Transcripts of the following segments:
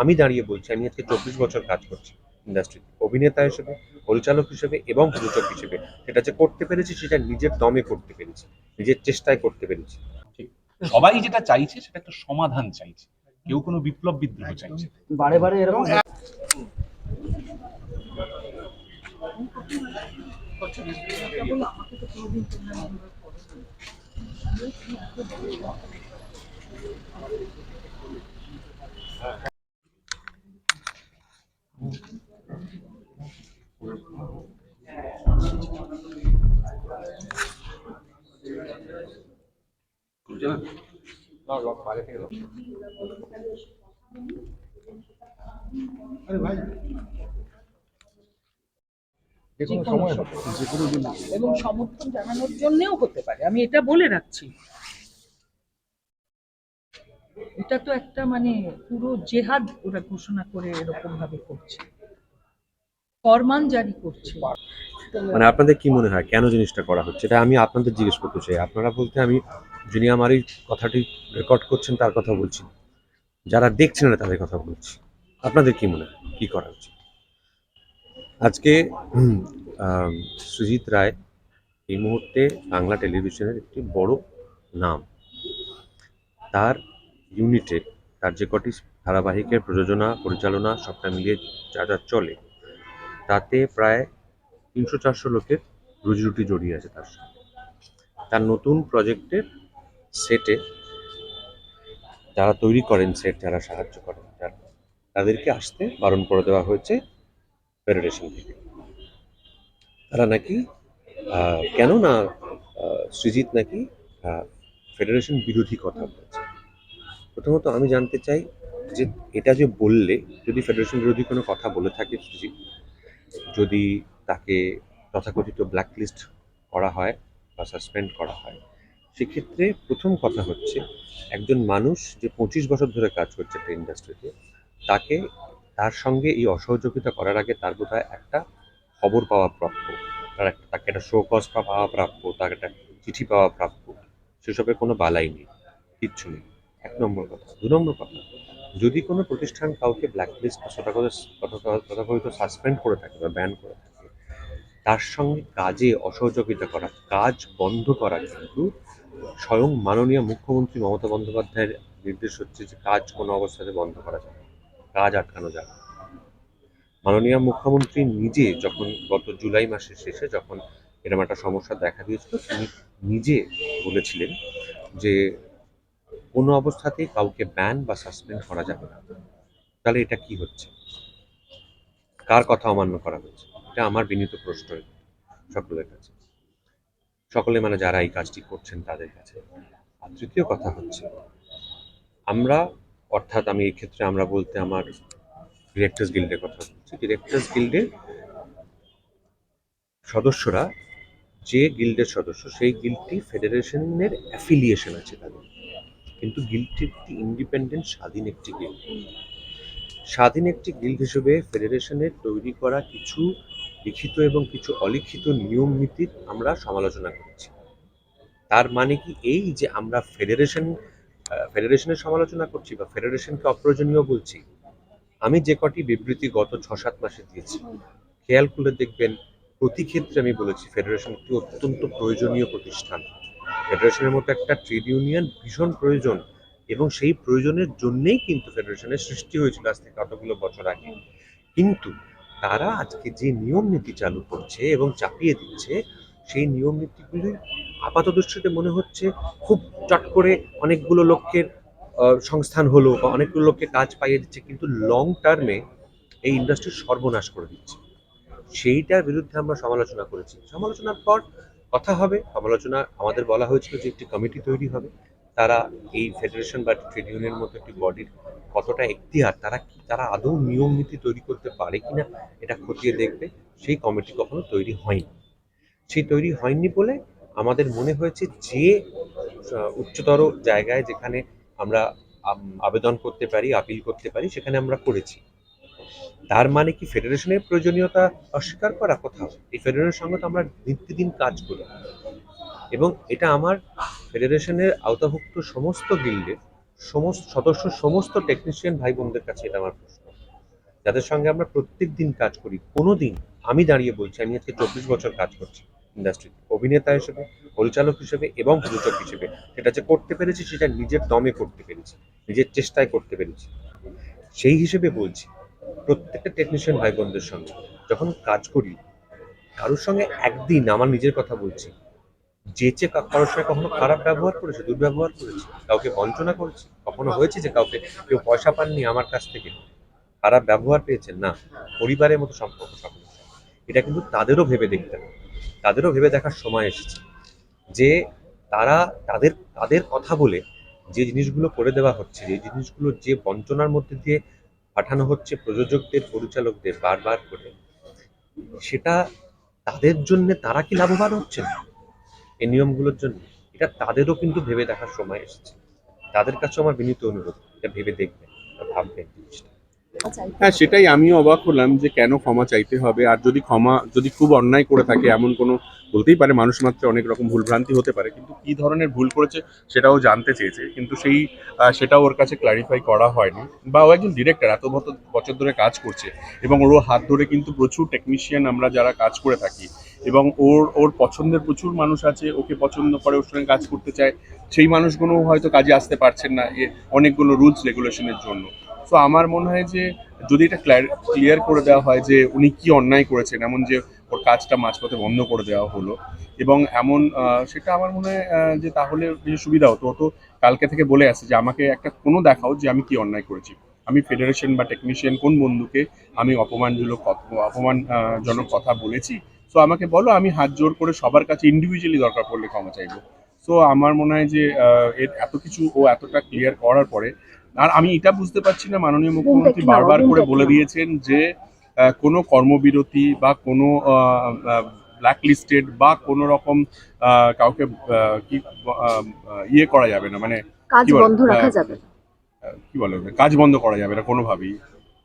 আমি দাঁড়িয়ে বলছি আমি আজকে চব্বিশ বছর কাজ করছি ইন্ডাস্ট্রি অভিনেতা হিসেবে পরিচালক হিসেবে এবং প্রযোজক হিসেবে। সেটা যে করতে পেরেছি সেটা নিজের দমে করতে পেরেছি নিজের চেষ্টায় করতে পেরেছি। সবাই যেটা চাইছে সেটা একটা সমাধান চাইছে। কেউ কোনো বিপ্লব বিদ্রোহ চাইছে বারে বারে এরকম যেকোনো সময় হবে, যেকোনো দিন। এবং সমর্থন জানানোর জন্যও হতে পারে। আমি এটা বলে রাখছি। এটা তো একটা মানে পুরো জেহাদ ওরা ঘোষণা করে এরকম ভাবে করছে। ফরমান জারি করছে। মানে আপনাদের কি মনে হয়, কেন জিনিসটা করা হচ্ছে? এটা আমি আপনাদের জিজ্ঞেস করতে চাই। আপনারা বলতে আমি, যিনি আমার এই কথাটি রেকর্ড করছেন, তার কথা বলছি যারা দেখছেন না, তাদের কথা বলছি। আপনাদের কি মনে হয়, কি করা উচিত? আজকে সুজিত রায় এই মুহূর্তে বাংলা টেলিভিশনের একটি বড় নাম। তার ইউনিটে তার যে কটি ধারাবাহিকের প্রযোজনা, পরিচালনা, সবটা মিলিয়ে যা যা চলে, তাতে প্রায় তিনশো চারশো লোকের রুজি রুটি জড়িয়ে আছে তার সঙ্গে তার নতুন প্রজেক্টের সেটে যারা তৈরি করেন সেট, যারা সাহায্য করেন যারা তাদেরকে আসতে বারণ করে দেওয়া হয়েছে ফেডারেশন থেকে। তারা নাকি কেন না সৃজিত নাকি ফেডারেশন বিরোধী কথা বলেছে। প্রথমত আমি জানতে চাই যে এটা যে বললে, যদি ফেডারেশন বিরোধী কোনো কথা বলে থাকে সৃজিত, যদি তাকে তথাকথিত ব্ল্যাকলিস্ট করা হয় বা সাসপেন্ড করা হয়। সেক্ষেত্রে প্রথম কথা হচ্ছে, একজন মানুষ যে পঁচিশ বছর ধরে কাজ করছে একটা ইন্ডাস্ট্রিতে তাকে তার সঙ্গে এই অসহযোগিতা করার আগে তার বোধহয় একটা খবর পাওয়া প্রাপ্য। তার একটা, তাকে একটা শোকজ পাওয়া প্রাপ্য, তার একটা চিঠি পাওয়া প্রাপ্য। সেসবের কোনো বালাই নেই, কিচ্ছু নেই। এক নম্বর কথা। দু নম্বর কথা, যদি কোনো প্রতিষ্ঠান কাউকে ব্ল্যাকলিস্ট বা তথাকথিত সাসপেন্ড করে থাকে বা ব্যান করে থাকে তার সঙ্গে কাজে অসহযোগিতা করা, কাজ বন্ধ করা কিন্তু স্বয়ং মাননীয় মুখ্যমন্ত্রী মমতা বন্দ্যোপাধ্যায়ের নির্দেশ হচ্ছে যে কাজ কোনো অবস্থাতে বন্ধ করা যাবে। কাজ আটকানো যাবে। মাননীয় মুখ্যমন্ত্রী নিজে যখন গত জুলাই মাসের শেষে যখন এরকম একটা সমস্যা দেখা দিয়েছিল, তিনি নিজে বলেছিলেন যে কোনো অবস্থাতেই কাউকে ব্যান বা সাসপেন্ড করা যাবে না তাহলে এটা কি হচ্ছে কার কথা অমান্য করা হচ্ছে এটা আমার বিনীত প্রশ্ন সকলের কাছে। সকলে মানে যারা এই কাজটি করছেন তাদের কাছে। আর তৃতীয় কথা হচ্ছে, আমরা, অর্থাৎ আমি এই ক্ষেত্রে আমরা বলতে আমার ডিরেক্টর্স গিল্ডের কথা বলছি। ডিরেক্টর্স গিল্ডের সদস্যরা, যে গিল্ডের সদস্য, সেই গিল্ডটি ফেডারেশনের অ্যাফিলিয়েশন আছে তাদের। কিন্তু গিল্ডটি একটি ইন্ডিপেন্ডেন্ট স্বাধীন একটি গিল্ড স্বাধীন একটি গিল্ড হিসেবে ফেডারেশনের তৈরি করা কিছু লিখিত এবং কিছু অলিখিত নিয়ম নীতির আমরা সমালোচনা করছি। তার মানে কি এই যে আমরা ফেডারেশন ফেডারেশনের সমালোচনা করছি বা ফেডারেশনকে অপ্রয়োজনীয় বলছি, আমি যে কটি বিবৃতি গত ছ সাত মাসে দিয়েছি, খেয়াল করলে দেখবেন প্রতি ক্ষেত্রে আমি বলেছি ফেডারেশন একটি অত্যন্ত প্রয়োজনীয় প্রতিষ্ঠান। ফেডারেশনের মতো একটা ট্রেড ইউনিয়ন ভীষণ প্রয়োজন এবং সেই প্রয়োজনের জন্যেই কিন্তু ফেডারেশনের সৃষ্টি হয়েছিল আজ থেকে কতগুলো বছর আগে। কিন্তু তারা আজকে যে নিয়ম নীতি চালু করছে এবং চাপিয়ে দিচ্ছে, সেই নিয়ম নীতিগুলি আপাত দৃষ্টিতে মনে হচ্ছে খুব চট করে অনেকগুলো লোকের সংস্থান হলো বা অনেকগুলো লোককে কাজ পাইয়ে দিচ্ছে, কিন্তু লং টার্মে এই ইন্ডাস্ট্রির সর্বনাশ করে দিচ্ছে। সেইটার বিরুদ্ধে আমরা সমালোচনা করেছি। সমালোচনার পর কথা হবে। সমালোচনা আমাদের বলা হয়েছিল যে একটি কমিটি তৈরি হবে। তারা এই ফেডারেশন বা ট্রেড ইউনিয়ন মতো একটি বডির কতটা এখতিয়ার, তারা কি, তারা আদৌ নিয়ম নীতি তৈরি করতে পারে কিনা এটা খতিয়ে দেখবে, সেই কমিটি কখনো তৈরি হয়নি। সেই তৈরি হয়নি বলে আমাদের মনে হয়েছে যে উচ্চতর জায়গায় যেখানে আমরা আবেদন করতে পারি আপিল করতে পারি, সেখানে আমরা করেছি। তার মানে কি ফেডারেশনের প্রয়োজনীয়তা অস্বীকার করা কোথাও? এই ফেডারেশনের সঙ্গে তো আমরা নিত্যদিন কাজ করি। এবং এটা আমার ফেডারেশনের আওতাভুক্ত সমস্ত গিল্ডের সমস্ত সদস্য, সমস্ত টেকনিশিয়ান ভাই বোনদের কাছে এটা আমার প্রশ্ন। যাদের সঙ্গে আমরা প্রত্যেক দিন কাজ করি কোনো দিন আমি দাঁড়িয়ে বলছি, আমি আজকে চব্বিশ বছর কাজ করছি ইন্ডাস্ট্রিতে অভিনেতা হিসেবে, পরিচালক হিসেবে এবং প্রযোজক হিসেবে। সেটা যে করতে পেরেছি, সেটা নিজের দমে করতে পেরেছি, নিজের চেষ্টায় করতে পেরেছি। সেই হিসেবে বলছি, প্রত্যেকটা টেকনিশিয়ান ভাই বোনদের সঙ্গে যখন কাজ করি, কারোর সঙ্গে একদিন আমার নিজের কথা বলছি যেচে কারোর সঙ্গে কখনো খারাপ ব্যবহার করেছে, দুর্ব্যবহার করেছে, কাউকে বঞ্চনা করেছে, কখনো হয়েছে যে কাউকে কেউ পয়সা পাননি আমার কাছ থেকে? খারাপ ব্যবহার পেয়েছেন? না, পরিবারের মতো সম্পর্ক সকলের এটা কিন্তু তাদেরও ভেবে দেখতে হবে। তাদেরও ভেবে দেখার সময় এসেছে। যে তারা তাদের তাদের কথা বলে যে জিনিসগুলো করে দেওয়া হচ্ছে, যে জিনিসগুলো যে বঞ্চনার মধ্যে দিয়ে পাঠানো হচ্ছে প্রযোজকদের, পরিচালকদের, বারবার করে, সেটা তাদের জন্য তারা কি লাভবান হচ্ছেন? এই নিয়মগুলোর জন্য এটা তাদেরও কিন্তু ভেবে দেখার সময় এসেছে। তাদের কাছে আমার বিনীত অনুরোধ এটা ভেবে দেখবেন ভাববেন জিনিসটা। হ্যাঁ সেটাই আমিও অবাক হলাম যে কেন ক্ষমা চাইতে হবে। আর যদি ক্ষমা, যদি খুব অন্যায় করে থাকে, এমন কোনো বলতেই পারে মানুষ মাত্রে অনেক রকম ভুলভ্রান্তি হতে পারে, কিন্তু কি ধরনের ভুল করেছে সেটাও জানতে চেয়েছে। কিন্তু সেই সেটাও ওর কাছে ক্লারিফাই করা হয়নি। বা ও একজন ডিরেক্টর এত বছর বছর ধরে কাজ করছে। এবং ওরও হাত ধরে কিন্তু প্রচুর টেকনিশিয়ান আমরা যারা কাজ করে থাকি। এবং ওর ওর পছন্দের প্রচুর মানুষ আছে, ওকে পছন্দ করে, ওর সঙ্গে কাজ করতে চায়। সেই মানুষগুলো হয়তো কাজে আসতে পারছেন না অনেকগুলো রুলস রেগুলেশনের জন্য। সো আমার মনে হয় যে যদি এটা ক্লিয়ার করে দেওয়া হয় যে উনি কি অন্যায় করেছেন, এমন যে ওর কাজটা মাঝপথে বন্ধ করে দেওয়া হলো এবং এমন সেটা আমার মনে হয় যে তাহলে বেশ সুবিধা হতো। তো কালকে থেকে বলে আসে যে আমাকে একটা কোনো দেখাও যে আমি কি অন্যায় করেছি। আমি ফেডারেশন বা টেকনিশিয়ান কোন বন্ধুকে আমি অপমানজনক অপমানজনক কথা বলেছি? সো আমাকে বলো, আমি হাত জোর করে সবার কাছে ইন্ডিভিজুয়ালি দরকার পড়লে ক্ষমা চাইব। সো আমার মনে হয় যে এর এত কিছু ও এতটা ক্লিয়ার করার পরে আর আমি এটা বুঝতে পারছি না মাননীয় মুখ্যমন্ত্রী বারবার করে বলে দিয়েছেন যে কোনো কর্মবিরতি বা কোনো ব্ল্যাক লিস্টেড বা কোনো রকম কাউকে কি ইয়ে করা যাবে না মানে কাজ? বন্ধ রাখা যাবে। কি বলে কাজ বন্ধ করা যাবে না কোনোভাবেই।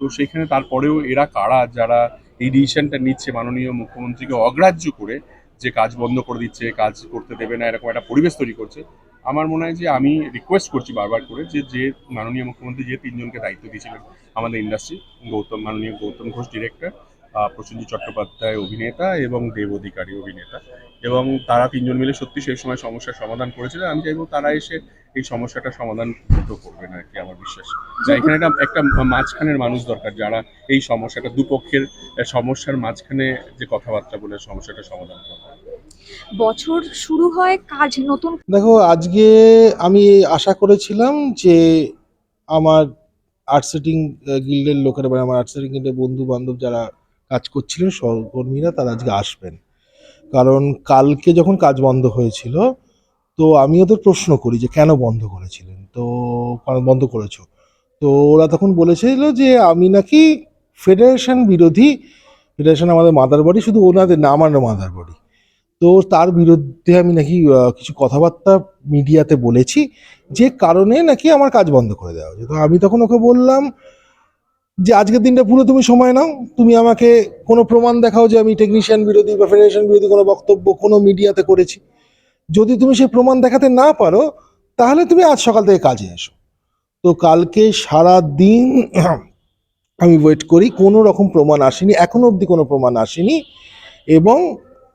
তো সেখানে তারপরেও এরা কারা যারা এই ডিসিশনটা নিচ্ছে মাননীয় মুখ্যমন্ত্রীকে অগ্রাহ্য করে যে কাজ বন্ধ করে দিচ্ছে কাজ করতে দেবে না এরকম একটা পরিবেশ তৈরি করছে আমার মনে হয় যে আমি রিকোয়েস্ট করছি বারবার করে যে যে মাননীয় মুখ্যমন্ত্রী যে তিনজনকে দায়িত্ব দিয়েছিলেন আমাদের ইন্ডাস্ট্রি গৌতম, মাননীয় গৌতম ঘোষ ডিরেক্টর প্রসেনজিৎ চট্টোপাধ্যায় অভিনেতা এবং দেব অধিকারী অভিনেতা। এবং তারা তিনজন মিলে সত্যি সেই সময় সমস্যার সমাধান করেছিলেন। আমি চাইব তারা এসে এই সমস্যাটা সমাধান দ্রুত করবেন আর কি আমার বিশ্বাস। যা এখানে একটা একটা মাঝখানের মানুষ দরকার যারা এই সমস্যাটা দুপক্ষের সমস্যার মাঝখানে যে কথাবার্তা বলে সমস্যাটা সমাধান করবে। বছর শুরু হয় কাজ নতুন দেখো আজকে আমি আশা করেছিলাম যে আমার আর্ট সেটিং গিল্ডের লোকেরা মানে আমার আর্ট সেটিং গিল্ডের বন্ধু বান্ধব যারা কাজ করছিলেন, সহকর্মীরা তারা আজকে আসবেন। কারণ কালকে যখন কাজ বন্ধ হয়েছিল, তো আমি ওদের প্রশ্ন করি যে, কেন বন্ধ করেছিলেন? তো বন্ধ করেছ। তো ওরা তখন বলেছিল যে, আমি নাকি ফেডারেশন বিরোধী, ফেডারেশন আমাদের মাদার বাড়ি, শুধু ওনাদের না আমার মাদার বাড়ি। তো তার বিরুদ্ধে আমি নাকি কিছু কথাবার্তা মিডিয়াতে বলেছি, যে কারণে নাকি আমার কাজ বন্ধ করে দেওয়া হয়েছে। তো আমি তখন ওকে বললাম যে আজকের দিনটা পুরো তুমি সময় নাও, তুমি আমাকে কোনো প্রমাণ দেখাও যে আমি টেকনিশিয়ান বিরোধী বা ফেডারেশন বিরোধী কোনো বক্তব্য কোনো মিডিয়াতে করেছি। যদি তুমি সেই প্রমাণ দেখাতে না পারো, তাহলে তুমি আজ সকাল থেকে কাজে এসো। তো কালকে সারা দিন আমি ওয়েট করি, কোনো রকম প্রমাণ আসেনি, এখনও অবধি কোনো প্রমাণ আসেনি। এবং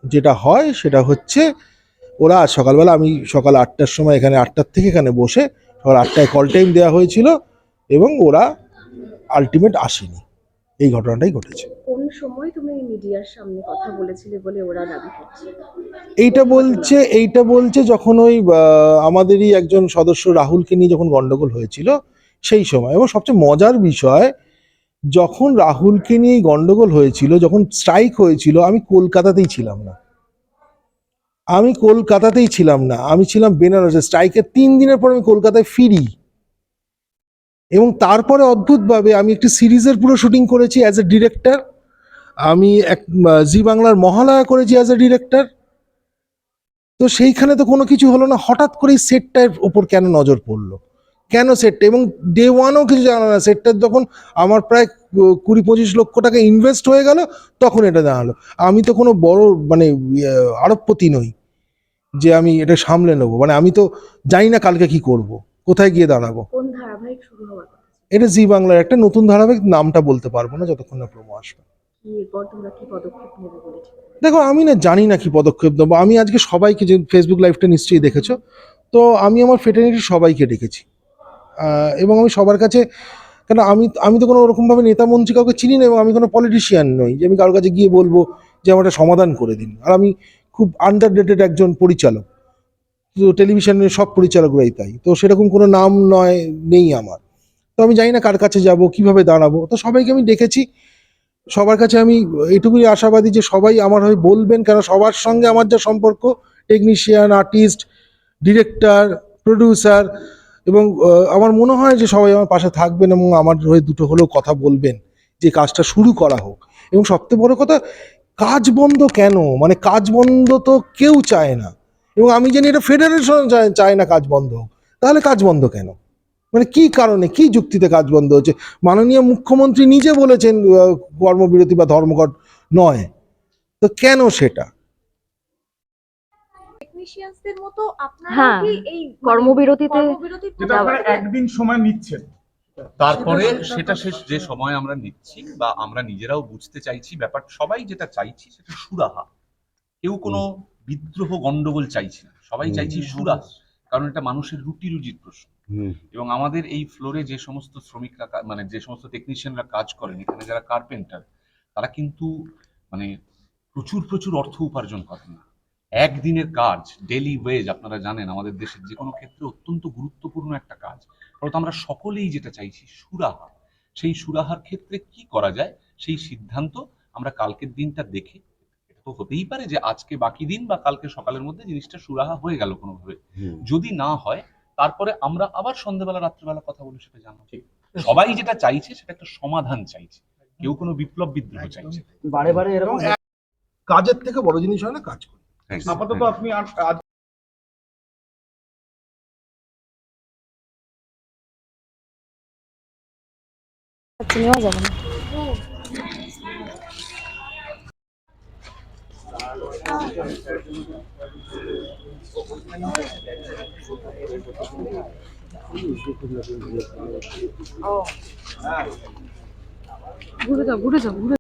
যেটা হয়, সেটা হচ্ছে ওরা আজ সকালবেলা, আমি সকাল আটটার সময় এখানে, আটটার থেকে এখানে বসে সকাল আটটায় কল টাইম দেওয়া হয়েছিল এবং ওরা আলটিমেট আসেনি। এই ঘটনাটাই ঘটেছে। কোন সময় তুমি মিডিয়ার সামনে কথা বলেছিলে বলে ওরা দাবি করছে? এইটা বলছে এইটা বলছে যখন ওই আমাদেরই একজন সদস্য রাহুলকে নিয়ে যখন গন্ডগোল হয়েছিল সেই সময়। এবং সবচেয়ে মজার বিষয় যখন রাহুলকে নিয়ে গন্ডগোল হয়েছিল যখন স্ট্রাইক হয়েছিল আমি কলকাতাতেই ছিলাম না। আমি কলকাতাতেই ছিলাম না। আমি ছিলাম বেনারসে। স্ট্রাইকের তিন দিনের পর আমি কলকাতায় ফিরি। এবং তারপরে অদ্ভুতভাবে আমি একটি সিরিজের পুরো শুটিং করেছি অ্যাজ এ ডিরেক্টর আমি এক জি বাংলার মহালয়া করেছি অ্যাজ এ ডিরেক্টর তো সেইখানে তো কোনো কিছু হলো না হঠাৎ করেই সেটটার ওপর কেন নজর পড়ল? কেন সেটটা এবং ডে ওয়ানও কিছু জানা না সেটটার যখন আমার প্রায় কুড়ি পঁচিশ লক্ষ টাকা ইনভেস্ট হয়ে গেল তখন এটা জানালো আমি তো কোনো বড় মানে ইয়ে, আরবপতি নই যে আমি এটা সামলে নেব। মানে আমি তো জানি না কালকে কি করব। কোথায় গিয়ে দাঁড়াবো? এটা জি বাংলার একটা নতুন ধারাবাহিক নামটা বলতে পারব না যতক্ষণ না প্রমো আসবে। নেবে দেখো আমি না জানি না কি পদক্ষেপ দেবো আমি আজকে সবাইকে যে ফেসবুক লাইভটা নিশ্চয়ই দেখেছ তো আমি আমার ফেটার্নিটি সবাইকে ডেকেছি। এবং আমি সবার কাছে কেন আমি আমি তো কোনো ওরকমভাবে নেতা মন্ত্রী কাউকে চিনি না এবং আমি কোনো পলিটিশিয়ান নই যে আমি কারোর কাছে গিয়ে বলব যে আমার একটা সমাধান করে দিন। আর আমি খুব আন্ডারডেটেড একজন পরিচালক। টেলিভিশনের সব পরিচালকরাই তাই। তো সেরকম কোনো নাম নয়, নেই আমার। তো আমি জানি না কার কাছে যাব, কীভাবে দাঁড়াবো। তো সবাইকে আমি ডেকেছি। সবার কাছে আমি এইটুকুই আশাবাদী যে সবাই আমার হয়ে বলবেন, কেন সবার সঙ্গে আমার যা সম্পর্ক টেকনিশিয়ান আর্টিস্ট ডিরেক্টর প্রডিউসার এবং আমার মনে হয় যে সবাই আমার পাশে থাকবেন এবং আমার হয়ে দুটো হলেও কথা বলবেন যে কাজটা শুরু করা হোক। এবং সবথেকে বড় কথা, কাজ বন্ধ কেন? মানে কাজ বন্ধ তো কেউ চায় না। এবং আমি জানি এটা ফেডারেশন চায় না কাজ বন্ধ হোক। তাহলে কাজ বন্ধ কেন? মানে কি কারণে কি যুক্তিতে কাজ বন্ধ হচ্ছে? মাননীয় মুখ্যমন্ত্রী নিজে বলেছেন কর্মবিরতি বা ধর্মঘট নয়। তো কেন সেটা? মতো আপনারা হ্যাঁ, কি এই মানে কর্মবিরতিতে একদিন সময় নিচ্ছেন। তারপরে সেটা শেষ যে সময় আমরা নিচ্ছি বা আমরা নিজেরাও বুঝতে চাইছি ব্যাপার সবাই যেটা চাইছি সেটা সুরাহা। কেউ কোনো বিদ্রোহ গন্ডগোল চাইছি না সবাই চাইছি সুরাহা কারণ এটা মানুষের রুটি রুজির প্রশ্ন এবং আমাদের এই ফ্লোরে যে সমস্ত শ্রমিকরা মানে যে সমস্ত টেকনিশিয়ানরা কাজ করেন এখানে যারা কার্পেন্টার তারা কিন্তু মানে প্রচুর প্রচুর অর্থ উপার্জন করেন না। একদিনের কাজ ডেলি ওয়েজ আপনারা জানেন আমাদের দেশের যে কোনো ক্ষেত্রে অত্যন্ত গুরুত্বপূর্ণ একটা কাজ। ফলত আমরা সকলেই যেটা চাইছি সুরাহা সেই সুরাহার ক্ষেত্রে কি করা যায়? সেই সিদ্ধান্ত আমরা কালকের দিনটা দেখে তো হতেই পারে যে আজকে বাকি দিন বা কালকে সকালের মধ্যে জিনিসটা সুরাহা হয়ে গেল কোনোভাবে। যদি না হয় তারপরে আমরা আবার সন্ধ্যেবেলা রাত্রেবেলা কথা বলে সেটা জানো সবাই যেটা চাইছে সেটা একটা সমাধান চাইছে। কেউ কোনো বিপ্লব বিদ্রোহ চাইছে বারে বারে এরকম কাজের থেকে বড় জিনিস হয় না কাজ করি। আপাতত আপনি আর- আজ আচ্ছা, নেওয়া যাবে না। ঘুরে যাও ঘুরে যাও ঘুরে